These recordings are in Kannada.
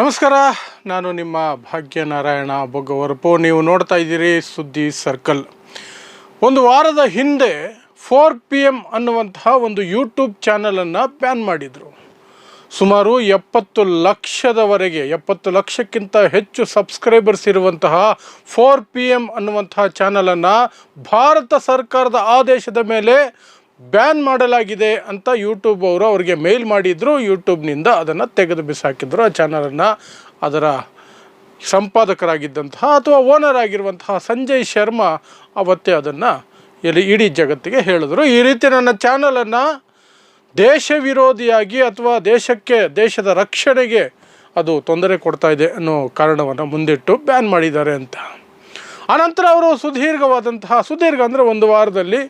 ನಮಸ್ಕಾರ, ನಾನು ನಿಮ್ಮ ಭಾಗ್ಯನಾರಾಯಣ ಬೊಗ್ಗವರಪು. ನೀವು ನೋಡ್ತಾ ಇದ್ದೀರಿ ಸುದ್ದಿ ಸರ್ಕಲ್. ಒಂದು ವಾರದ ಹಿಂದೆ ಫೋರ್ ಪಿ ಎಂ ಅನ್ನುವಂತಹ ಒಂದು ಯೂಟ್ಯೂಬ್ ಚಾನಲನ್ನು ಬ್ಯಾನ್ ಮಾಡಿದರು. ಸುಮಾರು ಎಪ್ಪತ್ತು ಲಕ್ಷದವರೆಗೆ, ಎಪ್ಪತ್ತು ಲಕ್ಷಕ್ಕಿಂತ ಹೆಚ್ಚು ಸಬ್ಸ್ಕ್ರೈಬರ್ಸ್ ಇರುವಂತಹ ಫೋರ್ ಪಿ ಎಂ ಅನ್ನುವಂತಹ ಚಾನಲನ್ನು ಭಾರತ ಸರ್ಕಾರದ ಆದೇಶದ ಮೇಲೆ ಬ್ಯಾನ್ ಮಾಡಲಾಗಿದೆ ಅಂತ ಯೂಟ್ಯೂಬ್ ಅವರು ಅವರಿಗೆ ಮೇಲ್ ಮಾಡಿದ್ರು. ಯೂಟ್ಯೂಬ್ನಿಂದ ಅದನ್ನು ತೆಗೆದು ಬಿಸಾಕಿದ್ರು. ಆ ಚಾನಲನ್ನು ಅದರ ಸಂಪಾದಕರಾಗಿದ್ದಂತಹ ಅಥವಾ ಓನರ್ ಆಗಿರುವಂತಹ ಸಂಜಯ್ ಶರ್ಮಾ ಅವತ್ತೇ ಅದನ್ನು ಎಲ್ಲಿ ಇಡೀ ಜಗತ್ತಿಗೆ ಹೇಳಿದ್ರು. ಈ ರೀತಿ ನನ್ನ ಚಾನಲನ್ನು ದೇಶ ವಿರೋಧಿಯಾಗಿ ಅಥವಾ ದೇಶಕ್ಕೆ, ದೇಶದ ರಕ್ಷಣೆಗೆ ಅದು ತೊಂದರೆ ಕೊಡ್ತಾ ಇದೆ ಅನ್ನೋ ಕಾರಣವನ್ನು ಮುಂದಿಟ್ಟು ಬ್ಯಾನ್ ಮಾಡಿದ್ದಾರೆ ಅಂತ. ಆನಂತರ ಅವರು ಸುದೀರ್ಘವಾದಂತಹ, ಸುದೀರ್ಘ ಅಂದರೆ ಒಂದು ವಾರದಲ್ಲಿ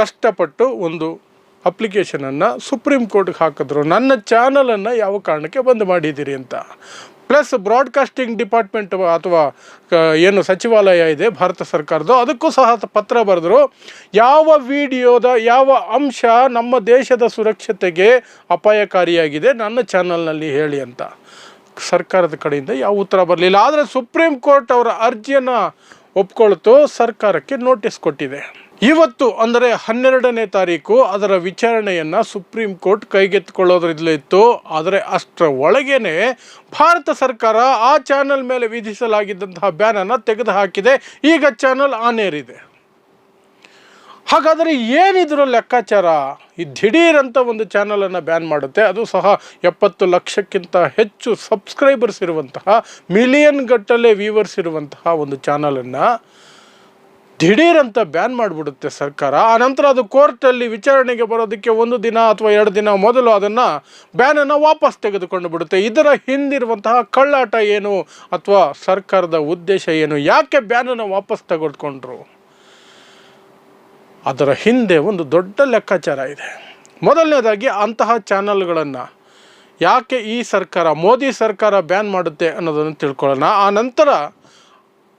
ಕಷ್ಟಪಟ್ಟು ಒಂದು ಅಪ್ಲಿಕೇಶನನ್ನು ಸುಪ್ರೀಂ ಕೋರ್ಟ್ಗೆ ಹಾಕಿದ್ರು. ನನ್ನ ಚಾನಲನ್ನು ಯಾವ ಕಾರಣಕ್ಕೆ ಬಂದ್ ಮಾಡಿದ್ದೀರಿ ಅಂತ. ಪ್ಲಸ್ ಬ್ರಾಡ್ಕಾಸ್ಟಿಂಗ್ ಡಿಪಾರ್ಟ್ಮೆಂಟ್ ಅಥವಾ ಏನು ಸಚಿವಾಲಯ ಇದೆ, ಭಾರತ ಸರ್ಕಾರದ ಅದಕ್ಕೂ ಸಹ ಪತ್ರ ಬರೆದರು. ಯಾವ ವಿಡಿಯೋದ, ಯಾವ ಅಂಶ ನಮ್ಮ ದೇಶದ ಸುರಕ್ಷತೆಗೆ ಅಪಾಯಕಾರಿಯಾಗಿದೆ ನನ್ನ ಚಾನಲ್ನಲ್ಲಿ ಹೇಳಿ ಅಂತ. ಸರ್ಕಾರದ ಕಡೆಯಿಂದ ಯಾವ ಉತ್ತರ ಬರಲಿಲ್ಲ. ಆದರೆ ಸುಪ್ರೀಂ ಕೋರ್ಟ್ ಅವರ ಅರ್ಜಿಯನ್ನು ಒಪ್ಕೊಳ್ತು, ಸರ್ಕಾರಕ್ಕೆ ನೋಟಿಸ್ ಕೊಟ್ಟಿದೆ. ಇವತ್ತು ಅಂದರೆ ಹನ್ನೆರಡನೇ ತಾರೀಕು, ಅದರ ವಿಚಾರಣೆಯನ್ನು ಸುಪ್ರೀಂ ಕೋರ್ಟ್ ಕೈಗೆತ್ತಿಕೊಳ್ಳೋದ್ರಲ್ಲಿತ್ತು ಆದರೆ ಅಷ್ಟರ ಒಳಗೇನೆ ಭಾರತ ಸರ್ಕಾರ ಆ ಚಾನಲ್ ಮೇಲೆ ವಿಧಿಸಲಾಗಿದ್ದಂತಹ ಬ್ಯಾನನ್ನು ತೆಗೆದುಹಾಕಿದೆ. ಈಗ ಚಾನಲ್ ಆನ್ ಏರ್ ಇದೆ. ಹಾಗಾದರೆ ಏನಿದ್ರು ಲೆಕ್ಕಾಚಾರ? ಈ ದಿಢೀರ್ ಅಂತ ಒಂದು ಚಾನಲನ್ನು ಬ್ಯಾನ್ ಮಾಡುತ್ತೆ. ಅದು ಸಹ ಎಪ್ಪತ್ತು ಲಕ್ಷಕ್ಕಿಂತ ಹೆಚ್ಚು ಸಬ್ಸ್ಕ್ರೈಬರ್ಸ್ ಇರುವಂತಹ, ಮಿಲಿಯನ್ ಗಟ್ಟಲೆ ವ್ಯೂವರ್ಸ್ ಇರುವಂತಹ ಒಂದು ಚಾನಲನ್ನು ದಿಢೀರ್ ಅಂತ ಬ್ಯಾನ್ ಮಾಡಿಬಿಡುತ್ತೆ ಸರ್ಕಾರ. ಆ ನಂತರ ಅದು ಕೋರ್ಟಲ್ಲಿ ವಿಚಾರಣೆಗೆ ಬರೋದಕ್ಕೆ ಒಂದು ದಿನ ಅಥವಾ ಎರಡು ದಿನ ಮೊದಲು ಅದನ್ನು ಬ್ಯಾನನ್ನು ವಾಪಸ್ ತೆಗೆದುಕೊಂಡು ಬಿಡುತ್ತೆ. ಇದರ ಹಿಂದಿರುವಂತಹ ಕಳ್ಳಾಟ ಏನು ಅಥವಾ ಸರ್ಕಾರದ ಉದ್ದೇಶ ಏನು? ಯಾಕೆ ಬ್ಯಾನನ್ನು ವಾಪಸ್ ತೆಗೆದುಕೊಂಡ್ರು? ಅದರ ಹಿಂದೆ ಒಂದು ದೊಡ್ಡ ಲೆಕ್ಕಾಚಾರ ಇದೆ. ಮೊದಲನೇದಾಗಿ ಅಂತಹ ಚಾನಲ್ಗಳನ್ನು ಯಾಕೆ ಈ ಸರ್ಕಾರ, ಮೋದಿ ಸರ್ಕಾರ ಬ್ಯಾನ್ ಮಾಡುತ್ತೆ ಅನ್ನೋದನ್ನು ತಿಳ್ಕೊಳ್ಳೋಣ. ಆ ನಂತರ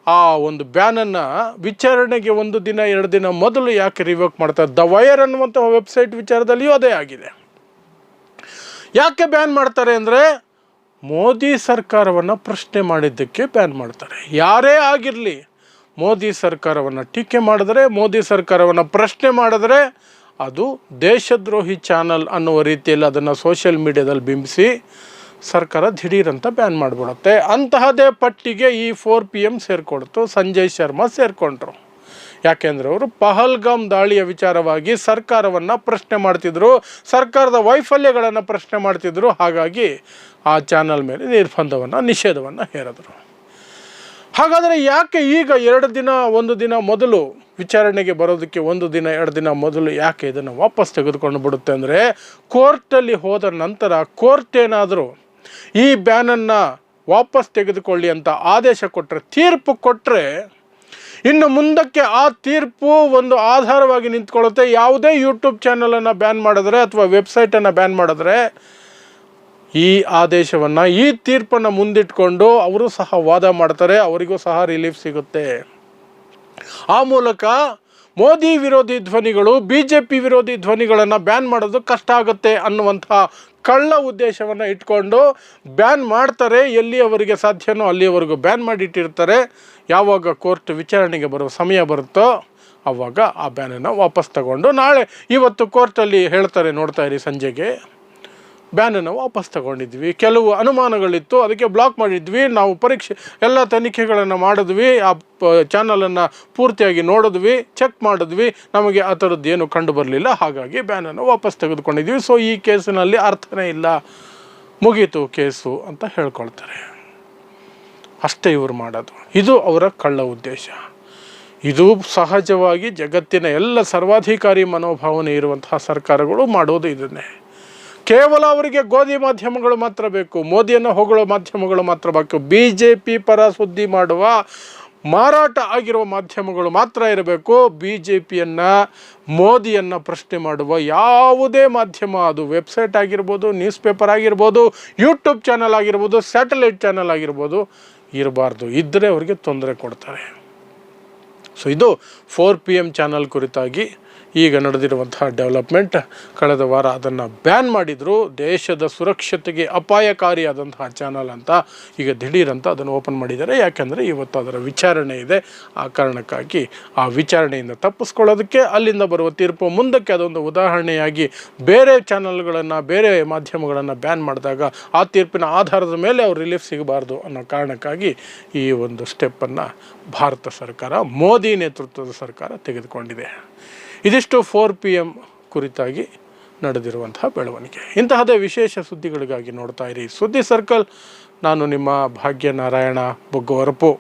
ಆ ಒಂದು ಬ್ಯಾನನ್ನು ವಿಚಾರಣೆಗೆ ಒಂದು ದಿನ, ಎರಡು ದಿನ ಮೊದಲು ಯಾಕೆ ರಿವೋಕ್ ಮಾಡ್ತಾರೆ ದ ವಯರ್ ಅನ್ನುವಂಥ ವೆಬ್ಸೈಟ್ ವಿಚಾರದಲ್ಲಿಯೂ ಅದೇ ಆಗಿದೆ. ಯಾಕೆ ಬ್ಯಾನ್ ಮಾಡ್ತಾರೆ ಅಂದರೆ, ಮೋದಿ ಸರ್ಕಾರವನ್ನು ಪ್ರಶ್ನೆ ಮಾಡಿದ್ದಕ್ಕೆ ಬ್ಯಾನ್ ಮಾಡ್ತಾರೆ. ಯಾರೇ ಆಗಿರಲಿ, ಮೋದಿ ಸರ್ಕಾರವನ್ನು ಟೀಕೆ ಮಾಡಿದ್ರೆ, ಮೋದಿ ಸರ್ಕಾರವನ್ನು ಪ್ರಶ್ನೆ ಮಾಡಿದ್ರೆ, ಅದು ದೇಶದ್ರೋಹಿ ಚಾನಲ್ ಅನ್ನುವ ರೀತಿಯಲ್ಲಿ ಅದನ್ನು ಸೋಷಿಯಲ್ ಮೀಡಿಯಾದಲ್ಲಿ ಬಿಂಬಿಸಿ ಸರ್ಕಾರ ದಿಢೀರಂತ ಬ್ಯಾನ್ ಮಾಡಿಬಿಡುತ್ತೆ. ಅಂತಹದೇ ಪಟ್ಟಿಗೆ ಈ ಫೋರ್ ಪಿ ಎಂ ಸೇರಿಕೊಡ್ತು ಸಂಜಯ್ ಶರ್ಮಾ ಸೇರಿಕೊಂಡ್ರು. ಯಾಕೆಂದರೆ ಅವರು ಪಹಲ್ಗಾಮ್ ದಾಳಿಯ ವಿಚಾರವಾಗಿ ಸರ್ಕಾರವನ್ನು ಪ್ರಶ್ನೆ ಮಾಡ್ತಿದ್ರು, ಸರ್ಕಾರದ ವೈಫಲ್ಯಗಳನ್ನು ಪ್ರಶ್ನೆ ಮಾಡ್ತಿದ್ರು, ಹಾಗಾಗಿ ಆ ಚಾನಲ್ ಮೇಲೆ ನಿರ್ಬಂಧವನ್ನು, ನಿಷೇಧವನ್ನು ಹೇರಿದ್ರು. ಹಾಗಾದರೆ ಯಾಕೆ ಈಗ ಎರಡು ದಿನ, ಒಂದು ದಿನ ಮೊದಲು ವಿಚಾರಣೆಗೆ ಬರೋದಕ್ಕೆ ಒಂದು ದಿನ, ಎರಡು ದಿನ ಮೊದಲು ಯಾಕೆ ಇದನ್ನು ವಾಪಸ್ ತೆಗೆದುಕೊಂಡು ಬಿಡುತ್ತೆ ಅಂದರೆ, ಕೋರ್ಟಲ್ಲಿ ಹೋದ ನಂತರ ಕೋರ್ಟ್ ಏನಾದರೂ ಈ ಬ್ಯಾನನ್ನು ವಾಪಸ್ ತೆಗೆದುಕೊಳ್ಳಿ ಅಂತ ಆದೇಶ ಕೊಟ್ಟರೆ ತೀರ್ಪು ಕೊಟ್ಟರೆ ಇನ್ನು ಮುಂದಕ್ಕೆ ಆ ತೀರ್ಪು ಒಂದು ಆಧಾರವಾಗಿ ನಿಂತ್ಕೊಳ್ಳುತ್ತೆ. ಯಾವುದೇ ಯೂಟ್ಯೂಬ್ ಚಾನಲನ್ನು ಬ್ಯಾನ್ ಮಾಡಿದ್ರೆ ಅಥವಾ ವೆಬ್ಸೈಟನ್ನು ಬ್ಯಾನ್ ಮಾಡಿದ್ರೆ, ಈ ಆದೇಶವನ್ನು, ಈ ತೀರ್ಪನ್ನು ಮುಂದಿಟ್ಕೊಂಡು ಅವರು ಸಹ ವಾದ ಮಾಡ್ತಾರೆ, ಅವರಿಗೂ ಸಹ ರಿಲೀಫ್ ಸಿಗುತ್ತೆ. ಆ ಮೂಲಕ ಮೋದಿ ವಿರೋಧಿ ಧ್ವನಿಗಳು ಬಿ ಜೆ ಪಿ ವಿರೋಧಿ ಧ್ವನಿಗಳನ್ನು ಬ್ಯಾನ್ ಮಾಡೋದು ಕಷ್ಟ ಆಗುತ್ತೆ ಅನ್ನುವಂಥ ಕಳ್ಳ ಉದ್ದೇಶವನ್ನು ಇಟ್ಕೊಂಡು ಬ್ಯಾನ್ ಮಾಡ್ತಾರೆ, ಎಲ್ಲಿಯವರಿಗೆ ಸಾಧ್ಯನೋ ಅಲ್ಲಿಯವರೆಗೂ ಬ್ಯಾನ್ ಮಾಡಿಟ್ಟಿರ್ತಾರೆ. ಯಾವಾಗ ಕೋರ್ಟ್ ವಿಚಾರಣೆಗೆ ಬರೋ ಸಮಯ ಬರುತ್ತೋ ಆವಾಗ ಆ ಬ್ಯಾನನ್ನು ವಾಪಸ್ ತಗೊಂಡು ನಾಳೆ ಇವತ್ತು ಕೋರ್ಟಲ್ಲಿ ಹೇಳ್ತಾರೆ ನೋಡ್ತಾ ಇರಿ ಸಂಜೆಗೆ. ಬ್ಯಾನನ್ನು ವಾಪಸ್ ತಗೊಂಡಿದ್ವಿ. ಕೆಲವು ಅನುಮಾನಗಳಿತ್ತು. ಅದಕ್ಕೆ ಬ್ಲಾಕ್ ಮಾಡಿದ್ವಿ. ನಾವು ಪರೀಕ್ಷೆ, ಎಲ್ಲ ತನಿಖೆಗಳನ್ನು ಮಾಡಿದ್ವಿ. ಆ ಚಾನಲನ್ನು ಪೂರ್ತಿಯಾಗಿ ನೋಡಿದ್ವಿ. ಚೆಕ್ ಮಾಡಿದ್ವಿ. ನಮಗೆ ಆ ಥರದ್ದು ಏನು ಕಂಡು ಬರಲಿಲ್ಲ. ಹಾಗಾಗಿ ಬ್ಯಾನನ್ನು ವಾಪಸ್ ತೆಗೆದುಕೊಂಡಿದ್ವಿ. ಸೊ ಈ ಕೇಸಿನಲ್ಲಿ ಅರ್ಥನೇ ಇಲ್ಲ. ಮುಗೀತು ಕೇಸು ಅಂತ ಹೇಳ್ಕೊಳ್ತಾರೆ. ಅಷ್ಟೇ ಇವರು ಮಾಡೋದು. ಇದು ಅವರ ಕಳ್ಳ ಉದ್ದೇಶ. ಇದು ಸಹಜವಾಗಿ ಜಗತ್ತಿನ ಎಲ್ಲ ಸರ್ವಾಧಿಕಾರಿ ಮನೋಭಾವನೆ ಇರುವಂತಹ ಸರ್ಕಾರಗಳು ಮಾಡೋದು ಇದನ್ನೇ. ಕೇವಲ ಅವರಿಗೆ ಗೋಧಿ ಮಾಧ್ಯಮಗಳು ಮಾತ್ರ ಬೇಕು, ಮೋದಿಯನ್ನು ಹೊಗಳೋ ಮಾಧ್ಯಮಗಳು ಮಾತ್ರ ಬೇಕು. ಬಿ ಜೆ ಪಿ ಪರ ಸುದ್ದಿ ಮಾಡುವ, ಮಾರಾಟ ಆಗಿರುವ ಮಾಧ್ಯಮಗಳು ಮಾತ್ರ ಇರಬೇಕು. ಬಿ ಜೆ ಪಿಯನ್ನು ಮೋದಿಯನ್ನು ಪ್ರಶ್ನೆ ಮಾಡುವ ಯಾವುದೇ ಮಾಧ್ಯಮ, ಅದು ವೆಬ್ಸೈಟ್ ಆಗಿರ್ಬೋದು ನ್ಯೂಸ್ ಪೇಪರ್ ಆಗಿರ್ಬೋದು, ಯೂಟ್ಯೂಬ್ ಚಾನಲ್ ಆಗಿರ್ಬೋದು, ಸ್ಯಾಟಲೈಟ್ ಚಾನಲ್ ಆಗಿರ್ಬೋದು, ಇರಬಾರ್ದು. ಇದ್ದರೆ ಅವರಿಗೆ ತೊಂದರೆ ಕೊಡ್ತಾರೆ. ಸೊ ಇದು ಫೋರ್ ಪಿ ಎಂ ಚಾನಲ್ ಕುರಿತಾಗಿ ಈಗ ನಡೆದಿರುವಂತಹ ಡೆವಲಪ್ಮೆಂಟ್ ಕಳೆದ ವಾರ ಅದನ್ನು ಬ್ಯಾನ್ ಮಾಡಿದರು. ದೇಶದ ಸುರಕ್ಷತೆಗೆ ಅಪಾಯಕಾರಿಯಾದಂತಹ ಚಾನಲ್ ಅಂತ ಈಗ ದಿಢೀರಂತ ಅದನ್ನು ಓಪನ್ ಮಾಡಿದ್ದಾರೆ. ಯಾಕೆಂದರೆ ಇವತ್ತು ಅದರ ವಿಚಾರಣೆ ಇದೆ. ಆ ಕಾರಣಕ್ಕಾಗಿ ಆ ವಿಚಾರಣೆಯಿಂದ ತಪ್ಪಿಸ್ಕೊಳ್ಳೋದಕ್ಕೆ ಅಲ್ಲಿಂದ ಬರುವ ತೀರ್ಪು, ಮುಂದಕ್ಕೆ ಅದೊಂದು ಉದಾಹರಣೆಯಾಗಿ ಬೇರೆ ಚಾನಲ್ಗಳನ್ನು ಬೇರೆ ಮಾಧ್ಯಮಗಳನ್ನು ಬ್ಯಾನ್ ಮಾಡಿದಾಗ ಆ ತೀರ್ಪಿನ ಆಧಾರದ ಮೇಲೆ ಅವ್ರು ರಿಲೀಫ್ ಸಿಗಬಾರ್ದು ಅನ್ನೋ ಕಾರಣಕ್ಕಾಗಿ ಈ ಒಂದು ಸ್ಟೆಪ್ಪನ್ನು ಭಾರತ ಸರ್ಕಾರ, ಮೋದಿ ನೇತೃತ್ವದ ಸರ್ಕಾರ ತೆಗೆದುಕೊಂಡಿದೆ. ಇದಿಷ್ಟು ಫೋರ್ ಪಿ ಎಂ ಕುರಿತಾಗಿ ನಡೆದಿರುವಂತಹ ಬೆಳವಣಿಗೆ. ಇಂತಹದೇ ವಿಶೇಷ ಸುದ್ದಿಗಳಿಗಾಗಿ ನೋಡ್ತಾ ಇರಿ. ಸುದ್ದಿ ಸರ್ಕಲ್ ನಾನು ನಿಮ್ಮ ಭಾಗ್ಯನಾರಾಯಣ ಬೊಗ್ಗವರಪು.